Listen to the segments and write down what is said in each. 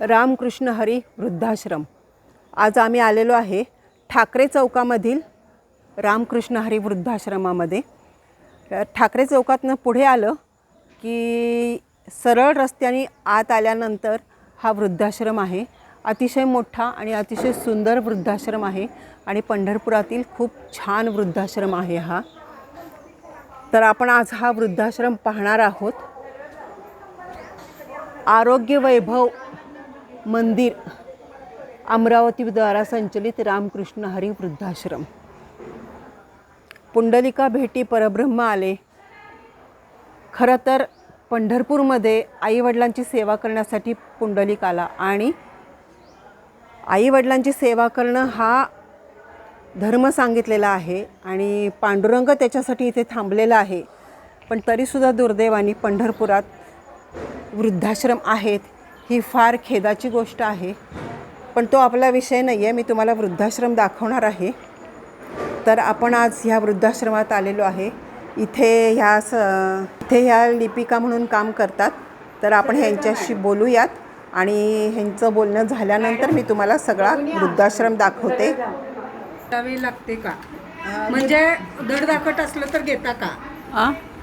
रामकृष्ण हरी वृद्धाश्रम. आज आम्ही आलेलो आहे ठाकरे चौकामधील रामकृष्ण हरी वृद्धाश्रमामध्ये. ठाकरे चौकातनं पुढे आलं की सरळ रस्त्याने आत आल्यानंतर हा वृद्धाश्रम आहे. अतिशय मोठा आणि अतिशय सुंदर वृद्धाश्रम आहे आणि पंढरपुरातील खूप छान वृद्धाश्रम आहे हा. तर आपण आज हा वृद्धाश्रम पाहणार आहोत. आरोग्य वैभव मंदिर अमरावतीद्वारा संचलित रामकृष्ण हरी वृद्धाश्रम. पुंडलिका भेटी परब्रह्म आले. खरं तर पंढरपूरमध्ये आईवडिलांची सेवा करण्यासाठी पुंडलिक आला आणि आईवडिलांची सेवा करणं हा धर्म सांगितलेला आहे आणि पांडुरंग त्याच्यासाठी इथे थांबलेला आहे. पण तरीसुद्धा दुर्दैवाने पंढरपुरात वृद्धाश्रम आहेत. ही फार खेदाची गोष्ट आहे. पण तो आपला विषय नाही आहे मी तुम्हाला वृद्धाश्रम दाखवणार आहे. तर आपण आज ह्या वृद्धाश्रमात आलेलो आहे. इथे ह्या स इथे ह्या लिपिका म्हणून काम करतात. तर आपण ह्यांच्याशी बोलूयात. आणि ह्यांचं बोलणं झाल्यानंतर मी तुम्हाला सगळा वृद्धाश्रम दाखवते. द्यावी लागते का? म्हणजे धडधाकट असलं तर घेता का?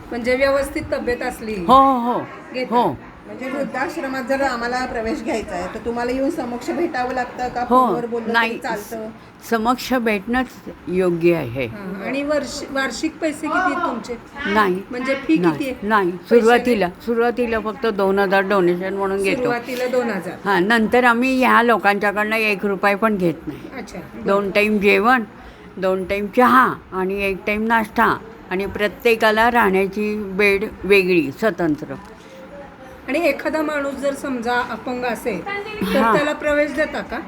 म्हणजे व्यवस्थित तब्येत असली. हो हो घेता. हो म्हणजे वृद्धाश्रमात जर आम्हाला प्रवेश घ्यायचा आहे तर तुम्हाला येऊन समक्ष भेटावं लागतं का? हो तरी नाही चालतं? समक्ष भेटणंच योग्य आहे. आणि वर्ष वार्षिक पैसे किती आहेत तुमचे? नाही म्हणजे फी किती नाही आहे? नाही सुरुवातीला सुरुवातीला फक्त दोन हजार डोनेशन म्हणून घेतो. सुरुवातीला दोन हजार. हां नंतर आम्ही ह्या लोकांच्याकडनं एक रुपये पण घेत नाही. अच्छा. दोन टाईम जेवण दोन टाईम चहा आणि एक टाईम नाश्ता आणि प्रत्येकाला राहण्याची बेड वेगळी स्वतंत्र. आणि एखादा माणूस जर समजा अपंग असेल तर हा. त्याला प्रवेश देता का?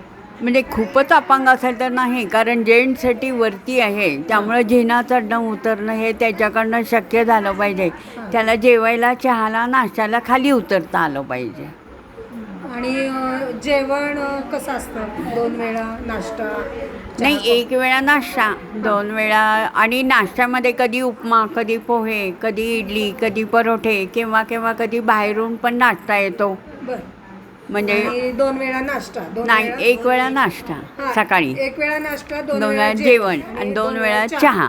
म्हणजे खूपच अपंग असेल तर नाही कारण जेंट्ससाठी वरती आहे. त्यामुळे झेना चढणं उतरणं हे त्याच्याकडनं शक्य झालं पाहिजे. त्याला जेवायला चहाला नाश्त्याला खाली उतरता आलं पाहिजे. आणि जेवण कसं असतं? दोन वेळा नाश्ता नाही एक वेळा नाश्ता दोन वेळा आणि नाश्त्यामध्ये कधी उपमा कधी पोहे कधी इडली कधी परोठे किंवा किंवा कधी बाहेरून पण नाश्ता येतो. म्हणजे दोन वेळा नाश्ता नाही एक वेळा नाश्ता सकाळी. एक वेळा नाश्ता दोन वेळा जेवण आणि दोन वेळा चहा.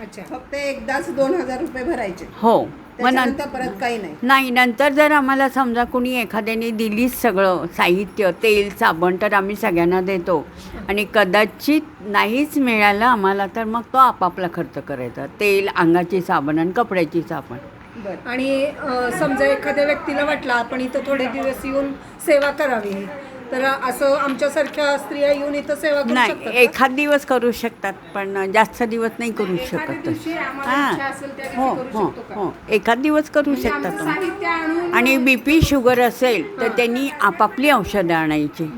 अच्छा. फक्त एकदाच दोन हजार रुपये भरायचे. हो. मग नंतर त्याच्यानंतर परत काही नाही. नाही नंतर जर आम्हाला समजा कुणी एखाद्याने दिलीच सगळं साहित्य तेल साबण तर आम्ही सगळ्यांना देतो. आणि कदाचित नाहीच मिळालं आम्हाला तर मग तो आपापला खर्च करायचा. तेल अंगाची साबण आणि कपड्याची साबण. बरं. आणि अ, समजा एखाद्या व्यक्तीला वाटलं आपण इथं थोडे दिवस येऊन सेवा करावी. तर असं आमच्यासारख्या स्त्रिया येऊन इथं सेवा करू शकतात नाही का? एखाद दिवस करू शकतात पण जास्त दिवस नाही करू एखाद्या शकत. दिवशी आम्हाला हां इच्छा असेल त्या दिवशी हो करू हो शकतो का? हो एखाद दिवस करू म्हणजे शकतात आमचं तुम्ही. साहित्य आणून आणि बी पी शुगर असेल तर त्यांनी आपापली औषधं आणायची.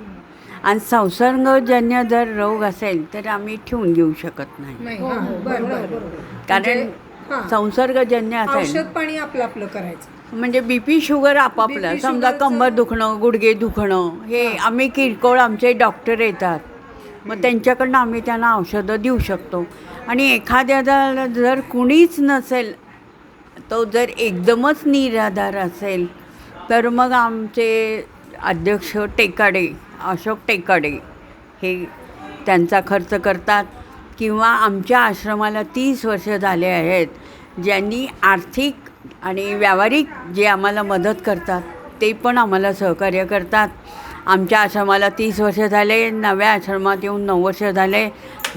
आणि संसर्गजन्य जर रोग असेल तर आम्ही ठेवून घेऊ शकत नाही. नाही हां, बरं, बरं, बरं. कारण म्हणजे, हां, संसर्गजन्य असेल. औषध पाणी आपलं आपलं करायचं. म्हणजे बीपी शुगर आपापलं. BP समजा शुगरचं- कंबर दुखणं गुडघे दुखणं हे आम्ही किरकोळ आमचे डॉक्टर येतात. मग त्यांच्याकडनं आम्ही त्यांना औषधं देऊ शकतो. आणि एखाद्याला जर कुणीच नसेल तो जर एकदमच निराधार असेल तर मग आमचे अध्यक्ष टेकाडे अशोक टेकाडे हे त्यांचा खर्च करतात. किंवा आमच्या आश्रमाला तीस वर्ष झाले आहेत. ज्यांनी आर्थिक आणि व्यावहारिक जे आम्हाला मदत करतात ते पण आम्हाला सहकार्य करतात. आमच्या आश्रमाला तीस वर्ष झाले नव्या आश्रमात येऊन नऊ वर्ष झाले.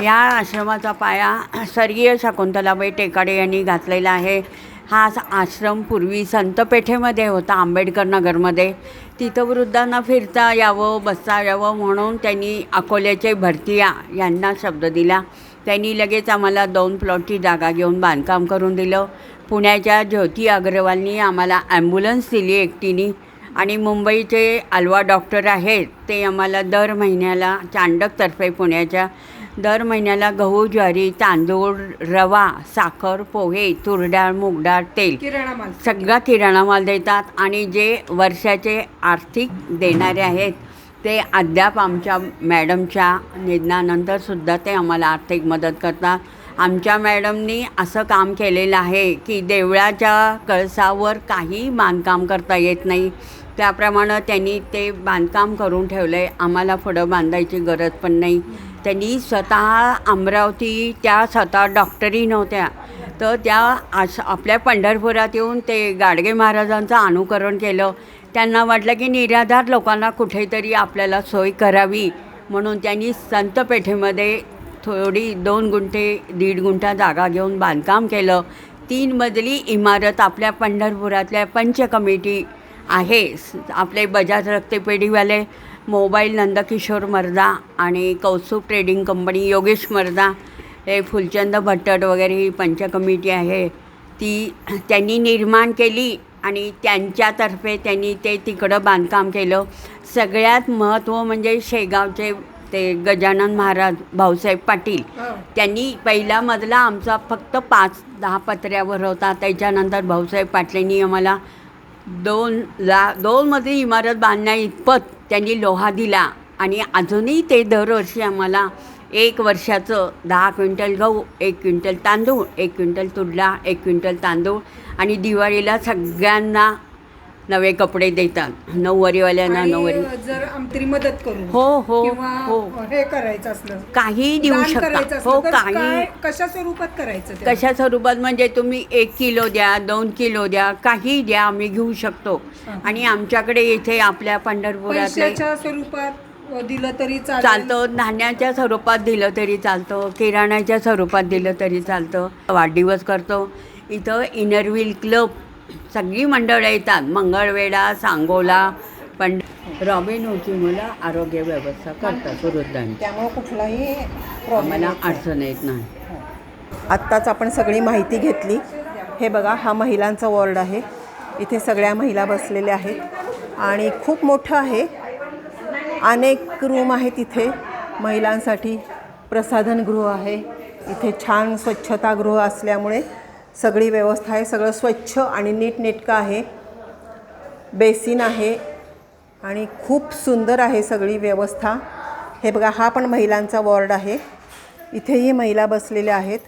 या आश्रमाचा पाया स्वर्गीय शकुंतलाबाई टेकाडे यांनी घातलेला आहे. हा आश्रम पूर्वी संतपेठेमध्ये होता आंबेडकर नगरमध्ये. तिथं वृद्धांना फिरता यावं बसता यावं म्हणून त्यांनी अकोल्याचे भरतिया यांना शब्द दिला. त्यांनी लगेच आम्हाला दोन प्लॉटची जागा घेऊन बांधकाम करून दिलं. पुण्याच्या ज्योती अग्रवालनी आम्हाला ॲम्ब्युलन्स दिली एकटीने. आणि मुंबईचे आलवा डॉक्टर आहेत ते आम्हाला दर महिन्याला चांडकतर्फे पुण्याच्या दर महिन्याला गहू ज्वारी तांदूळ रवा साखर पोहे तुरडाळ मूगडाळ तेल किराणा माल. सगळा किराणा माल देतात. आणि जे वर्षाचे आर्थिक देणारे आहेत ते अद्याप आमच्या मॅडमच्या निधनानंतरसुद्धा ते आम्हाला आर्थिक मदत करतात. आमच्या मॅडमनी असं काम केलेलं आहे की देवळाच्या कळसावर काही बांधकाम करता येत नाही. त्याप्रमाणे त्यांनी ते बांधकाम करून ठेवलं आहे आम्हाला पुढं बांधायची गरज पण नाही. त्यांनी स्वतः अमरावती त्या स्वतः डॉक्टरी नव्हत्या. तर त्या आश आपल्या पंढरपुरात येऊन ते गाडगे महाराजांचं अनुकरण केलं. त्यांना वाटलं की निराधार लोकांना कुठेतरी आपल्याला सोय करावी. म्हणून त्यांनी संतपेठेमध्ये थोडी दोन गुंठे दीड गुंठा जागा घेऊन बांधकाम केलं. तीन मजली इमारत आपल्या पंढरपुरातल्या पंच कमिटी आहे. आपले बजाज रक्तपेढीवाले मोबाईल नंदकिशोर मर्दा आणि कौस्तुभ ट्रेडिंग कंपनी योगेश मर्दा हे फुलचंद भट्टट वगैरे ही पंच कमिटी आहे. ती त्यांनी निर्माण केली. आणि त्यांच्यातर्फे त्यांनी ते तिकडं बांधकाम केलं. सगळ्यात महत्त्व म्हणजे शेगावचे ते गजानन महाराज भाऊसाहेब पाटील. त्यांनी पहिला मजला आमचा फक्त पाच दहा पत्र्यावर होता. त्याच्यानंतर भाऊसाहेब पाटलांनी आम्हाला दोन ला दोन मजली इमारत बांधण्या इतपत त्यांनी लोहा दिला. आणि अजूनही ते दरवर्षी आम्हाला एक वर्षाचं दहा क्विंटल गहू एक क्विंटल तांदूळ एक क्विंटल तुडला एक क्विंटल तांदूळ आणि दिवाळीला सगळ्यांना नवे कपडे देतात. नऊवारीवाल्यांना नऊवारी. जर आमतरी मदत करू हो हो हो. हे करायचं असलं काही देऊ शकता. हो काही. कशा स्वरूपात करायचं? कशा स्वरूपात? म्हणजे तुम्ही एक किलो द्या दोन किलो द्या काही द्या आम्ही घेऊ शकतो. आणि आमच्याकडे इथे आपल्या पंढरपुरातले पैशाच्या स्वरूपात दिलं तरी चालतं. धान्याच्या स्वरूपात दिलं तरी चालतं. किराण्याच्या स्वरूपात दिलं तरी चालतं. वाढदिवस करतो. इथं इनरव्हील क्लब सगळी मंडळं येतात. मंगळवेढा सांगोला पण रॉबिन होची मुलं आरोग्य व्यवस्था करतात वृद्धांची. त्यामुळे कुठलाही आम्हाला अडचण येत नाही. आत्ताच आपण सगळी माहिती घेतली. हे बघा हा महिलांचा वॉर्ड आहे. इथे सगळ्या महिला बसलेल्या आहेत. आणि खूप मोठं आहे. अनेक रूम आहेत इथे. महिलांसाठी प्रसाधनगृह आहे. इथे छान स्वच्छतागृह असल्यामुळे सगळी व्यवस्था आहे. सगळं स्वच्छ आणि नीटनेटकं आहे. बेसिन आहे आणि खूप सुंदर आहे सगळी व्यवस्था. हे बघा हा पण महिलांचा वॉर्ड आहे. इथेही महिला बसलेल्या आहेत.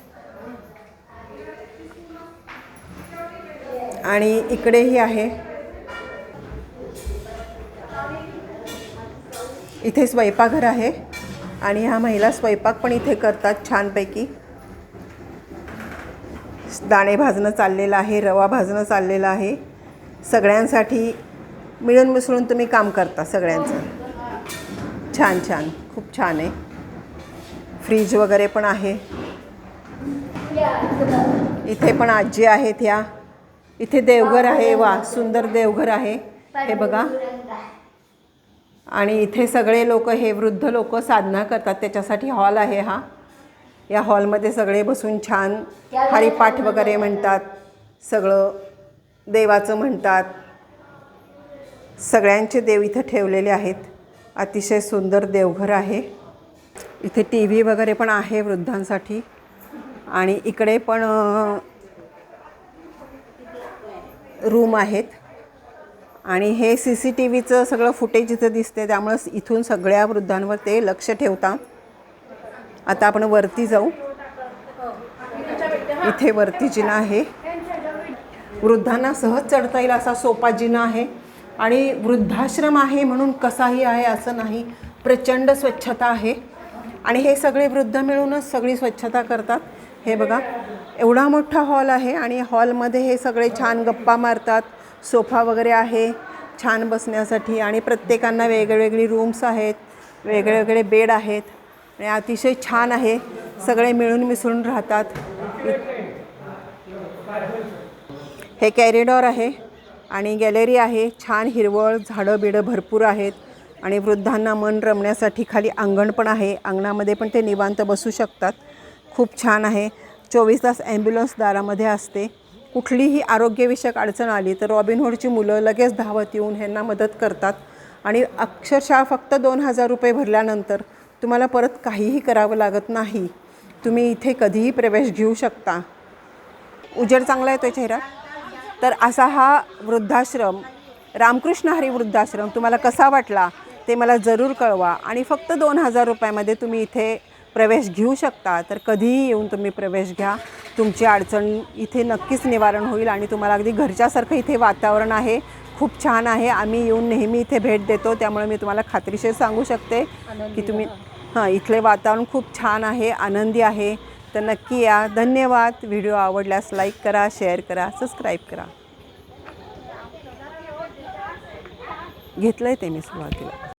आणि इकडेही आहे. इथे स्वयंपाकघर आहे आणि ह्या महिला स्वयंपाक पण इथे करतात छानपैकी. दाणे भाजणं चाललेलं आहे रवा भाजणं चाललेलं आहे. सगळ्यांसाठी मिळून मिसळून तुम्ही काम करता सगळ्यांचं. छान छान. खूप छान आहे. फ्रीज वगैरे पण आहे. इथे पण आजी आहेत ह्या. इथे देवघर आहे वा सुंदर देवघर आहे. हे बघा. आणि इथे सगळे लोक हे वृद्ध लोक साधना करतात. त्याच्यासाठी हॉल आहे हा. या हॉलमध्ये सगळे बसून छान हरिपाठ वगैरे म्हणतात. सगळं देवाचं म्हणतात. सगळ्यांचे देव इथं ठेवलेले आहेत. अतिशय सुंदर देवघर आहे. इथे टी व्ही वगैरे पण आहे वृद्धांसाठी. आणि इकडे पण रूम आहेत. आणि हे सी सी टी व्हीचं सगळं फुटेज इथं दिसते त्यामुळं इथून सगळ्या वृद्धांवर ते लक्ष ठेवतात आता आपण वरती जाऊ. इथे वरती जिना आहे. वृद्धांना सहज चढता येईल असा सोपा जिना आहे. आणि वृद्धाश्रम आहे म्हणून कसाही आहे असं नाही प्रचंड स्वच्छता आहे. आणि हे सगळे वृद्ध मिळूनच सगळी स्वच्छता करतात. हे बघा एवढा मोठा हॉल आहे आणि हॉलमध्ये हे सगळे छान गप्पा मारतात. सोफा वगैरे आहे छान बसण्यासाठी आणि प्रत्येकांना वेगवेगळी रूम्स आहेत वेगळे वेगळे बेड आहेत आणि अतिशय छान आहे. सगळे मिळून मिसळून राहतात. हे कॅरिडॉर आहे आणि गॅलरी आहे. छान हिरवळ झाडं बिडं भरपूर आहेत आणि वृद्धांना मन रमण्यासाठी खाली अंगण पण आहे. अंगणामध्ये पण ते निवांत बसू शकतात. खूप छान आहे. चोवीस तास ॲम्ब्युलन्स दारामध्ये असते. कुठलीही आरोग्यविषयक अडचण आली तर रॉबिनहूडची मुलं लगेच धावत येऊन ह्यांना मदत करतात. आणि अक्षरशः फक्त दोन हजार रुपये भरल्यानंतर तुम्हाला परत काहीही करावं लागत नाही. तुम्ही इथे कधीही प्रवेश घेऊ शकता. उजेड चांगला येतो चेहरा. तर असा हा वृद्धाश्रम रामकृष्ण हरी वृद्धाश्रम तुम्हाला कसा वाटला ते मला जरूर कळवा. आणि फक्त दोन हजार रुपयामध्ये तुम्ही इथे प्रवेश घेऊ शकता तर कधीही येऊन तुम्ही प्रवेश घ्या. तुमची अडचण इथे नक्कीच निवारण होईल आणि तुम्हाला अगदी घरच्यासारखं इथे वातावरण आहे. खूप छान आहे. आम्ही येऊन नेहमी इथे भेट देतो. त्यामुळे मी तुम्हाला खात्रीशीर सांगू शकते की तुम्ही हां इथले वातावरण खूप छान आहे आनंदी आहे. तर नक्की या. धन्यवाद. व्हिडिओ आवडल्यास लाईक करा शेअर करा सबस्क्राईब करा. घेतलं आहे ते मी सुरुवातीला.